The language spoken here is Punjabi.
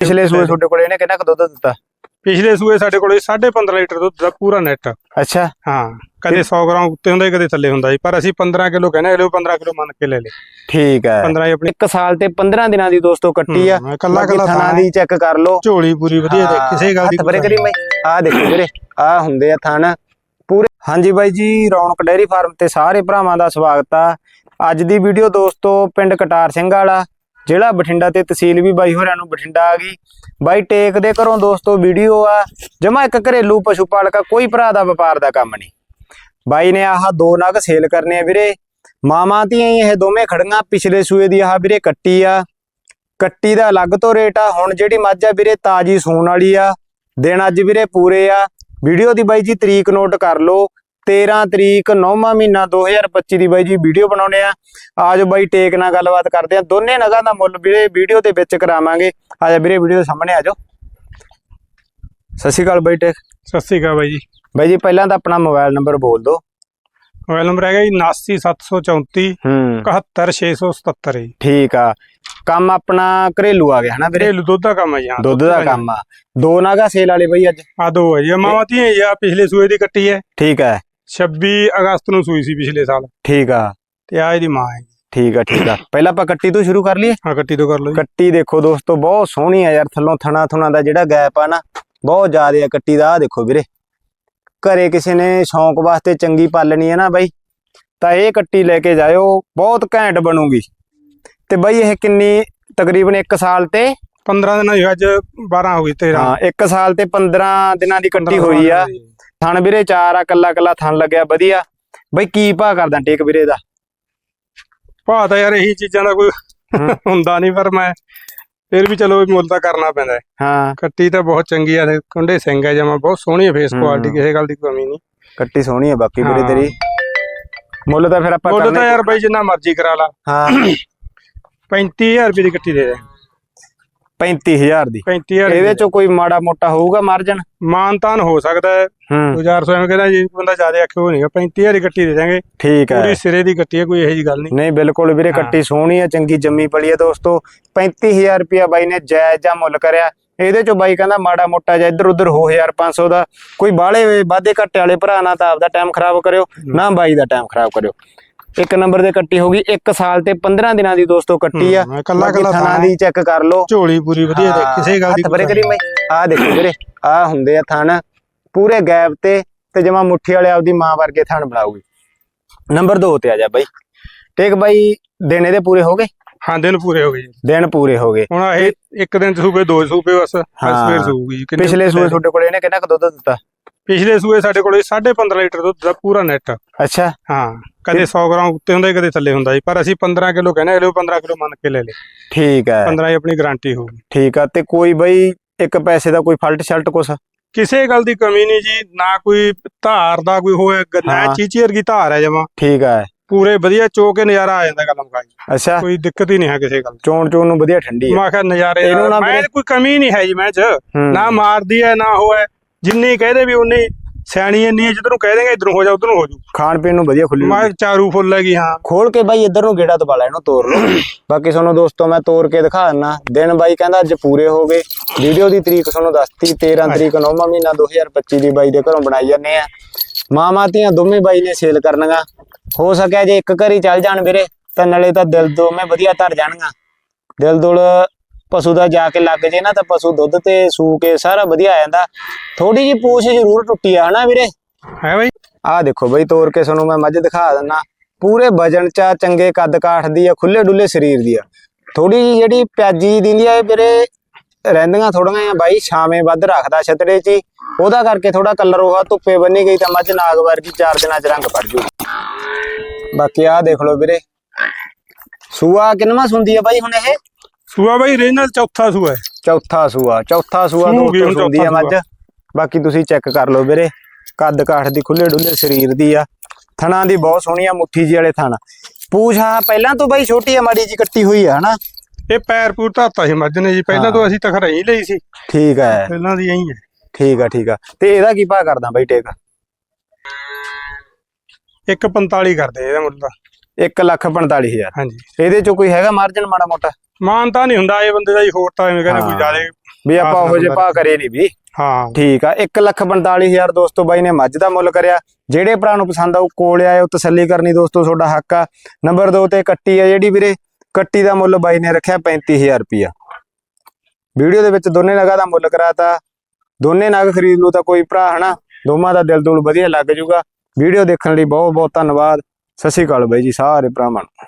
ਪਿਛਲੇ ਸੂਏ ਤੁਹਾਡੇ ਕੋਲ ਇਹਨੇ ਕਿੰਨਾ ਕੁ ਦੁੱਧ ਦਿੱਤਾ? ਪਿਛਲੇ ਸੂਏ ਸਾਡੇ ਕੋਲੇ 15.5 ਲੀਟਰ ਦੁੱਧ ਦਾ ਪੂਰਾ ਨੈਟ। ਅੱਛਾ। ਹਾਂ ਕਦੇ 100 ਗ੍ਰਾਮ ਉੱਤੇ ਹੁੰਦਾ ਕਦੇ ਥੱਲੇ ਹੁੰਦਾ ਪਰ ਅਸੀਂ 15 ਕਿਲੋ ਕਹਿੰਦੇ ਅਗਲੇ 15 ਕਿਲੋ ਮੰਨ ਕੇ ਲੈ ਲੇ ਠੀਕ ਹੈ। 15 ਹੀ ਆਪਣੀ ਇੱਕ ਸਾਲ ਤੇ 15 ਦਿਨਾਂ ਦੀ ਦੋਸਤੋ ਕੱਟੀ ਆ। ਕੱਲਾ ਕੱਲਾ ਥਣਾ ਦੀ ਚੈੱਕ ਕਰ ਲਓ। ਝੋਲੀ ਪੂਰੀ ਵਧੀਆ ਦੇ ਕਿਸੇ ਗੱਲ ਦੀ ਹੱਥ ਕੋਈ ਕਰੀ ਮੈਂ। ਆ ਦੇਖੋ ਵੀਰੇ ਆ ਹੁੰਦੇ ਆ ਥਣ। ਪੂਰੇ ਹਾਂਜੀ ਬਾਈ ਜੀ ਰੌਣਕ ਡੇਅਰੀ ਫਾਰਮ ਤੇ ਸਾਰੇ ਭਰਾਵਾਂ ਦਾ ਸਵਾਗਤ ਆ। ਅੱਜ ਦੀ ਵੀਡੀਓ ਦੋਸਤੋ ਪਿੰਡ ਕਟਾਰ ਸਿੰਘ ਵਾਲਾ। ਜ਼ਿਲ੍ਹਾ ਬਠਿੰਡਾ ਤੇ ਤਹਿਸੀਲ ਵੀ ਬਾਈ ਹੋਰਾਂ ਨੂੰ ਬਠਿੰਡਾ ਆ ਗਈ। ਬਾਈ ਟੇਕ ਦੇ ਘਰੋਂ ਦੋਸਤੋ ਵੀਡੀਓ ਆ, ਜਮਾ ਇੱਕ ਘਰੇਲੂ ਪਸ਼ੂ ਪਾਲਕਾ ਕੋਈ ਭਰਾ ਦਾ ਵਪਾਰ ਦਾ ਕੰਮ ਨਹੀਂ। ਬਾਈ ਨੇ ਆਹ ਦੋ ਨਗ ਸੇਲ ਕਰਨੇ ਆ ਵੀਰੇ। ਮਾਵਾਂ ਧੀਆਂ ਇਹ ਦੋਵੇਂ ਖੜੀਆਂ, ਪਿਛਲੇ ਸੂਏ ਦੀ ਆਹ ਵੀਰੇ ਕੱਟੀ ਆ। ਕੱਟੀ ਦਾ ਅਲੱਗ ਤੋਂ ਰੇਟ ਆ, ਹੁਣ ਜਿਹੜੀ ਮੱਝ ਆ ਵੀਰੇ ਤਾਜੀ ਸੂਣ ਵਾਲੀ ਆ। ਦਿਨ ਅੱਜ ਵੀਰੇ ਪੂਰੇ ਆ। ਵੀਡੀਓ ਦੀ ਬਾਈ ਜੀ ਤਰੀਕ ਨੋਟ ਕਰ ਲਓ। 13 ਤਰੀਕ 9ਵਾਂ ਮਹੀਨਾ 2025 ਦੀ ਬਾਈ ਜੀ ਵੀਡੀਓ ਬਣਾਉਣੇ ਆ ਆਜੋ ਬਾਈ ਟੇਕ ਨਾਲ ਗੱਲਬਾਤ ਕਰਦੇ ਆ ਦੋਨੇ ਨਗਾਂ ਦਾ ਮੁੱਲ ਵੀਰੇ ਵੀਡੀਓ ਦੇ ਵਿੱਚ ਕਰਾਵਾਂਗੇ। ਆਜਾ ਵੀਰੇ ਵੀਡੀਓ ਦੇ ਸਾਹਮਣੇ ਆਜੋ ਸਤਿ ਸ਼੍ਰੀ ਅਕਾਲ ਬਾਈ ਟੇਕ। ਸਤਿ ਸ੍ਰੀ ਅਕਾਲ ਬਾਈ ਜੀ। ਬਾਈ ਜੀ ਪਹਿਲਾਂ ਤਾਂ ਆਪਣਾ ਮੋਬਾਈਲ ਨੰਬਰ ਬੋਲ ਦਿਓ। ਮੋਬਾਈਲ ਨੰਬਰ ਹੈਗਾ ਜੀ 89734 ਹੂੰ। 71677 ਜੀ। ਠੀਕ ਆ। ਕੰਮ ਆਪਣਾ ਘਰੇਲੂ ਆ ਗਿਆ ਹਨਾ ਵੀਰੇ? ਘਰੇਲੂ ਦੁੱਧ ਦਾ ਕੰਮ ਹੈ ਜੀ ਹਾਂ ਦੁੱਧ ਦਾ ਕੰਮ ਆ। ਦੋ ਨਾਗਾ ਸੇਲ ਵਾਲੇ ਬਾਈ ਅੱਜ? ਆ ਦੋ ਹੈ ਜੀ ਮਾਵਾਂ ਧੀਆਂ ਆ ਪਿਛਲੇ ਸੂਏ ਦੀ ਕੱਟੀ ਹੈ। ਠੀਕ ਹੈ। 26 ਅਗਸਤ ਨੂੰ ਸੂਈ ਸੀ ਪਿਛਲੇ ਸਾਲ। ਠੀਕ ਆ। ਤੇ ਆ ਇਹਦੀ ਮਾਂ ਹੈ ਠੀਕ ਆ ਠੀਕ ਆ। ਪਹਿਲਾਂ ਆਪਾਂ ਕੱਟੀ ਤੋਂ ਸ਼ੁਰੂ ਕਰ ਲਈਏ? ਆ ਕੱਟੀ ਤੋਂ ਕਰ ਲਓ ਜੀ। ਕੱਟੀ ਦੇਖੋ ਦੋਸਤੋ ਬਹੁਤ ਸੋਹਣੀ ਆ ਯਾਰ ਥੱਲੋਂ ਥਣਾ ਥੁਣਾ ਦਾ ਜਿਹੜਾ ਗੈਪ ਆ ਨਾ ਬਹੁਤ ਜ਼ਿਆਦਾ ਆ ਕੱਟੀ ਦਾ। ਆ ਦੇਖੋ ਵੀਰੇ ਘਰੇ ਕਿਸੇ ਨੇ ਸ਼ੌਂਕ ਵਾਸਤੇ ਚੰਗੀ ਪਾਲਣੀ ਹੈ ਨਾ ਬਾਈ ਤਾਂ ਇਹ ਕੱਟੀ ਲੈ ਕੇ ਜਾਇਓ ਬਹੁਤ ਘੈਂਟ ਬਣੂਗੀ। ਤੇ ਬਾਈ ਇਹ ਕਿੰਨੀ ਤਕਰੀਬਨ 1 ਸਾਲ ਤੇ? 15 ਦਿਨਾਂ ਦੀ ਅੱਜ 12 ਹੋ ਗਈ 13 ਹਾਂ 1 ਸਾਲ ਤੇ 15 ਦਿਨਾਂ ਦੀ ਕੱਟੀ ਹੋਈ ਆ। ਥਣ ਵੀਰੇ ਚਾਰ ਆ ਕੱਲਾ ਕੱਲਾ ਥਣ ਲੱਗਿਆ ਵਧੀਆ। ਬਾਈ ਕੀ ਭਾਅ ਕਰਦਾ ਟੇਕ ਵੀਰੇ ਦਾ? ਭਾਅ ਤਾਂ ਯਾਰ ਇਹੀ ਚੀਜ਼ਾਂ ਦਾ ਕੋਈ। ਹੁੰਦਾ ਨਹੀਂ ਪਰ ਮੈਂ ਫਿਰ ਵੀ ਚਲੋ ਮੁੱਲ ਤਾਂ ਕਰਨਾ ਪੈਂਦਾ ਹੈ। ਹਾਂ। ਕੱਟੀ ਤਾਂ ਬਹੁਤ ਚੰਗੀ ਆ ਕੁੰਡੇ ਸਿੰਘ ਹੈ ਜਮਾ ਬਹੁਤ ਸੋਹਣੀ ਹੈ ਫੇਸ। ਕੁਆਲਿਟੀ ਕਿਸੇ ਗੱਲ ਦੀ ਕਮੀ ਨਹੀਂ ਕੱਟੀ ਸੋਹਣੀ ਆ ਬਾਕੀ ਵੀਰੇ। ਤੇਰੀ। ਮੁੱਲ ਤਾਂ ਫਿਰ ਆਪਾਂ ਮੁੱਲ ਤਾਂ ਕਰਨਾ ਯਾਰ ਬਾਈ ਜਿੰਨਾ ਮਰਜ਼ੀ ਕਰਾ ਲਾ। ਹਾਂ। 35000 ਰੁਪਏ ਦੀ ਕੱਟੀ ਦੇ ਦੇ। 35000 ਦੀ। 35000 ਇਹਦੇ ਚੋਂ ਕੋਈ ਮਾੜਾ ਮੋਟਾ ਹੋਊਗਾ ਮਾਰਜਨ ਮਾਨਤਾਨ ਹੋ ਸਕਦਾ ਹੈ। ਹੂੰ। 2400 ਐਵੇਂ ਕਹਿੰਦਾ ਜੀ ਬੰਦਾ ਜ਼ਿਆਦਾ ਆਖੇ ਉਹ ਨਹੀਂਗਾ 35000 ਦੀ ਕੱਟੀ ਦੇ ਦਾਂਗੇ ਠੀਕ ਹੈ। ਪੂਰੀ ਸਿਰੇ ਦੀ ਕੱਟੀ ਹੈ ਕੋਈ ਇਹੋ ਜੀ ਗੱਲ ਨਹੀਂ। ਨਹੀਂ ਬਿਲਕੁਲ ਵੀਰੇ ਹਾਂ। ਕੱਟੀ ਸੋਹਣੀ ਆ ਚੰਗੀ ਜੰਮੀ ਪਲੀ ਆ ਦੋਸਤੋ। 35000 ਰੁਪਿਆ ਬਾਈ ਨੇ ਜਾਇਜ਼ ਜਾਂ ਮੁੱਲ ਕਰਿਆ। ਇਹਦੇ ਚੋਂ ਬਾਈ ਕਹਿੰਦਾ ਮਾੜਾ ਮੋਟਾ ਜਾਂ ਇੱਧਰ ਉੱਧਰ ਹੋ 1500 ਦਾ। ਕੋਈ ਬਾਹਲੇ ਵਾਧੇ ਘੱਟੇ ਵਾਲੇ ਭਰਾ ਨਾ ਤਾਂ ਆਪਦਾ ਟਾਈਮ ਖਰਾਬ ਕਰਿਓ। ਨਾ ਬਾਈ ਦਾ ਟਾਈਮ ਖਰਾਬ ਕਰਿਓ। ਇੱਕ ਨੰਬਰ ਦੇ ਕੱਟੀ ਹੋ ਗਈ 1 ਸਾਲ ਤੇ 15 ਦਿਨਾਂ ਦੀ ਦੋਸਤੋ ਕੱਟੀ ਆ। ਕੱਲਾ ਕੱਲਾ ਥਣਾ ਦੀ ਚੈੱਕ ਕਰ ਲਓ। ਝੋਲੀ ਪੂਰੀ ਵਧੀਆ ਦੇ ਕਿਸੇ ਗੱਲ ਦੀ ਕੋਈ ਕਰੀ ਮੈਂ। ਆ ਦੇਖੋ ਵੀਰੇ ਆ ਹੁੰਦੇ ਆ ਥਣ ਪੂਰੇ ਗੈਪ ਤੇ ਤੇ ਜਮਾ ਮੁੱਠੀ ਵਾਲੇ ਆਪਦੀ ਮਾਂ ਵਰਗੇ ਥਣ ਬਣਾਉਗੀ ਨੰਬਰ 2 ਤੇ ਆ ਜਾ ਬਾਈ। ਟੇਕ ਬਾਈ ਦਿਨ ਇਹਦੇ ਪੂਰੇ ਹੋ ਗਏ? ਹਾਂ ਦਿਨ ਪੂਰੇ ਹੋ ਗਏ ਦਿਨ ਪੂਰੇ ਹੋ ਗਏ। ਹੁਣ ਇਹ ਇੱਕ ਦਿਨ ਸੂਪੇ ਦੋ ਸੂਪੇ ਬਸ ਬਸ। ਫੇਰ ਸੂਗੀ ਪਿਛਲੇ ਸੂਏ ਤੁਹਾਡੇ ਕੋਲ ਇਹਨੇ ਕਿੰਨਾ ਕੁ ਦੁੱਧ ਦਿੱਤਾ? ਪਿਛਲੇ ਸੂਏ ਸਾਡੇ ਕੋਲੇ 15.5 ਲੀਟਰ ਦੁੱਧ ਦਾ ਪੂਰਾ ਨੈਟ ਅੱਛਾ। ਹਾਂ ਕਦੇ 100 ਗ੍ਰਾਮ ਉੱਤੇ ਹੁੰਦਾ ਕਦੇ ਥੱਲੇ ਹੁੰਦਾ ਪਰ ਅਸੀਂ 15 ਕਿਲੋ ਕਹਿੰਦੇ ਅਗਲੇ 15 ਕਿਲੋ ਮੰਨ ਕੇ ਲੈ ਲੇ ਠੀਕ ਹੈ। 15 ਹੀ ਆਪਣੀ ਗਾਰੰਟੀ ਹੋਊਗੀ। ਠੀਕ ਆ ਤੇ ਕੋਈ ਬਈ ਇੱਕ ਪੈਸੇ ਦਾ ਕੋਈ ਫਲਟ ਸ਼ਲਟ ਕੁਛ? ਕਿਸੇ ਗੱਲ ਦੀ ਕਮੀ ਨਹੀਂ ਜੀ ਨਾ ਕੋਈ ਧਾਰ ਦਾ ਕੋਈ ਹੋਏ ਨਾ। ਚੀਚੀ ਵਰਗੀ ਧਾਰ ਹੈ ਜਮਾ। ਠੀਕ ਹੈ। ਪੂਰੇ ਵਧੀਆ ਚੋ ਕੇ ਨਜ਼ਾਰਾ ਆ ਜਾਂਦਾ ਗੱਲ ਮੁਕਾਈ ਅੱਛਾ। ਕੋਈ ਦਿੱਕਤ ਹੀ ਨਹੀਂ ਹੈ ਕਿਸੇ ਗੱਲ ਚੋਣ ਚੋਣ ਨੂੰ ਵਧੀਆ ਠੰਡੀ ਹੈ। ਮੈਂ ਕਿਹਾ ਨਜ਼ਾਰੇ ਮੈਂ ਕੋਈ ਕਮੀ ਨਹੀਂ ਹੈ ਜੀ ਮੈਂ ਚ। ਨਾ ਮਾਰਦੀ ਹੈ ਨਾ ਹੋਏ ਜਿੰਨੀ ਕਹਦੇ ਵੀ ਉਨੀ ਸਿਆਣੀ ਇੰਨੀ ਹੈ ਜਿੱਧਰੋਂ ਕਹਿ ਦੇਗਾ ਇਧਰੋਂ ਹੋ ਜਾ ਉਧਰੋਂ ਹੋ ਜੂ। ਖਾਣ ਪੀਣ ਨੂੰ ਵਧੀਆ ਖੁੱਲੀ ਮੈਂ ਚਾਰੂ ਫੁੱਲ ਹੈਗੀ ਹਾਂ। ਖੋਲ ਕੇ ਬਾਈ ਇੱਧਰ ਨੂੰ ਗੇੜਾ ਦਬਾ ਲੈ ਇਹਨੂੰ ਤੋੜ ਲਓ। ਬਾਕੀ ਤੁਹਾਨੂੰ ਦੋਸਤੋ ਮੈਂ ਤੋੜ ਕੇ ਦਿਖਾ ਦਿੰਨਾ। ਦਿਨ ਬਾਈ ਕਹਿੰਦਾ ਅੱਜ ਪੂਰੇ ਹੋ ਗਏ। ਵੀਡੀਓ ਦੀ ਤਰੀਕ ਤੁਹਾਨੂੰ ਦੱਸਤੀ 13 ਤਰੀਕ 9ਵਾਂ ਮਹੀਨਾ 2025 ਦੀ ਬਾਈ ਦੇ ਘਰੋਂ ਬਣਾਈ ਜਾਂਦੇ ਆ। ਮਾਮਾ ਧੀਆਂ ਦੋਵੇਂ ਬਾਈ ਨੇ ਸੇਲ ਕਰਨੀਆਂ। ਹੋ ਸਕਿਆ ਜੇ ਇੱਕ ਘਰੀ ਚੱਲ ਜਾਣ ਵੀਰੇ ਤਾਂ ਨਾਲੇ ਤਾਂ ਦਿਲ ਦੋਵੇਂ ਵਧੀਆ ਧਰ ਜਾਣਗੀਆਂ ਦਿਲ ਦੁਲ ਪਸ਼ੂ ਦਾ ਜਾ ਕੇ ਲੱਗ ਜੇ ਨਾ ਤਾਂ ਪਸ਼ੂ ਦੁੱਧ ਤੇ ਸੂ ਕੇ ਸਾਰਾ ਵਧੀਆ ਆ ਜਾਂਦਾ। ਥੋੜੀ ਜੀ ਪੂਛ ਜ਼ਰੂਰ ਟੁੱਟੀ ਆ ਹਨਾ ਵੀਰੇ? ਹੈ ਬਾਈ। ਆਹ ਦੇਖੋ ਬਈ ਤੋੜ ਕੇ ਤੁਹਾਨੂੰ ਮੈਂ ਮੱਝ ਦਿਖਾ ਦਿੰਨਾ। ਪੂਰੇ ਵਜਨ ਚ ਆ, ਚੰਗੇ ਕੱਦ ਕਾਠ ਦੀ ਆ ਖੁੱਲੇ ਡੁੱਲੇ ਸਰੀਰ ਦੀ ਆ। ਥੋੜੀ ਜੀ ਜਿਹੜੀ ਪਿਆਜੀ ਦਿੰਦੀ ਆ ਵੀਰੇ ਰਹਿੰਦੀਆਂ ਥੋੜੀਆਂ ਆ ਬਾਈ ਛਾਵੇਂ ਵੱਧ ਰੱਖਦਾ ਛਤੜੇ 'ਚ। ਉਹਦਾ ਕਰਕੇ ਥੋੜਾ ਕਲਰ ਉਹ ਧੁੱਪੇ ਬੰਨੀ ਗਈ ਤਾਂ ਮੱਝ ਨਾਗ ਵਰਗੀ ਚਾਰ ਦਿਨਾਂ 'ਚ ਰੰਗ ਪੜ ਜੂ ਬਾਕੀ ਆਹ ਦੇਖ ਲਓ ਵੀਰੇ। ਸੂਆ ਕਿੰਨਵਾਂ ਸੁੰਦੀ ਆ ਬਾਈ ਹੁਣ ਇਹ? ਸੂਆ ਬਾਈ ਰੀਜਨਲ ਚੌਥਾ ਸੂਆ ਹੈ। ਚੌਥਾ ਸੂਆ ਚੌਥਾ ਸੂਆ ਦੋਸਤੋ ਹੁਣ ਸੁੰਦੀ ਆ ਚੌਥਾ ਮੱਝ? ਬਾਕੀ ਤੁਸੀਂ ਚੈੱਕ ਕਰ ਲਓ ਵੀਰੇ। ਕੱਦ ਕਾਠ ਦੀ ਖੁੱਲੇ ਡੁੱਲੇ ਸਰੀਰ ਦੀ ਆ। ਥਣਾ ਦੀ ਬਹੁਤ ਸੋਹਣੀ ਆ ਮੁੱਠੀ ਜੀ ਵਾਲੇ ਥਣ। ਪੂਛ ਆ ਪਹਿਲਾਂ ਤੋਂ ਬਾਈ ਛੋਟੀ ਆ ਮਾੜੀ ਜੀ ਕੱਟੀ ਹੋਈ ਆ ਹਨਾ? ਇਹ ਪੈਰ ਪੂਰ ਧਾਤਾ ਸੀ ਮੱਝ ਨੇ ਜੀ। ਪਹਿਲਾਂ। ਤੋਂ ਅਸੀਂ ਤਖਰਾ ਹੀ ਲਈ ਸੀ। ਠੀਕ ਹੈ ਪਹਿਲਾਂ ਦੀ ਇਹੀ ਹੈ ਠੀਕ ਆ ਠੀਕ ਆ। ਤੇ ਇਹਦਾ ਕੀ ਭਾਅ ਕਰਦਾ ਬਾਈ ਟੇਕ? 145 ਕਰਦੇ ਇਹਦਾ ਮੁੱਲ ਤਾਂ। 1 ਲੱਖ 45000 ਹਾਂਜੀ। ਇਹਦੇ ਚੋਂ ਕੋਈ ਹੈਗਾ ਮਾਰਜਨ ਮਾੜਾ ਮੋਟਾ? ਮਾਨ ਤਾਂ ਨਹੀਂ ਹੁੰਦਾ ਇਹ ਬੰਦੇ ਦਾ ਹੀ ਹੋਰ ਤਾਂ ਐਵੇਂ ਕਹਿੰਦਾ। ਕੋਈ ਜ਼ਿਆਦਾ ਵੀ ਆਪਾਂ ਉਹੋ ਨੰਬਰ। ਭਾਅ ਕਰੇ ਨਹੀਂ ਵੀ। ਹਾਂ। ਠੀਕ ਆ 145000 ਦੋਸਤੋ ਬਾਈ ਨੇ ਮੱਝ ਦਾ ਮੁੱਲ ਕਰਿਆ। ਜਿਹੜੇ ਭਰਾ ਨੂੰ ਪਸੰਦ ਆਊ ਕੋਲ ਆਇਓ ਤਸੱਲੀ ਕਰਨੀ ਦੋਸਤੋ ਤੁਹਾਡਾ ਹੱਕ ਆ। ਨੰਬਰ 2 ਤੇ ਕੱਟੀ ਆ ਜਿਹੜੀ ਵੀਰੇ ਕੱਟੀ ਦਾ ਮੁੱਲ ਬਾਈ ਨੇ ਰੱਖਿਆ 35000 ਰੁਪਿਆ ਵੀਡੀਓ ਦੇ ਵਿੱਚ ਦੋਨੇ ਨਗਾਂ ਦਾ ਮੁੱਲ ਕਰਾਤਾ। ਦੋਨੇ ਨਗ ਖਰੀਦ ਲੂ ਤਾਂ ਕੋਈ ਭਰਾ ਹਨਾ? ਦੋਵਾਂ ਦਾ ਦਿਲ ਦੁਲ ਵਧੀਆ ਲੱਗ ਜੂਗਾ। ਵੀਡੀਓ ਦੇਖਣ ਲਈ ਬਹੁਤ ਬਹੁਤ ਧੰਨਵਾਦ। ਸਤਿ ਸ਼੍ਰੀ ਅਕਾਲ ਬਾਈ ਜੀ ਸਾਰੇ ਭਰਾਵਾਂ ਨੂੰ।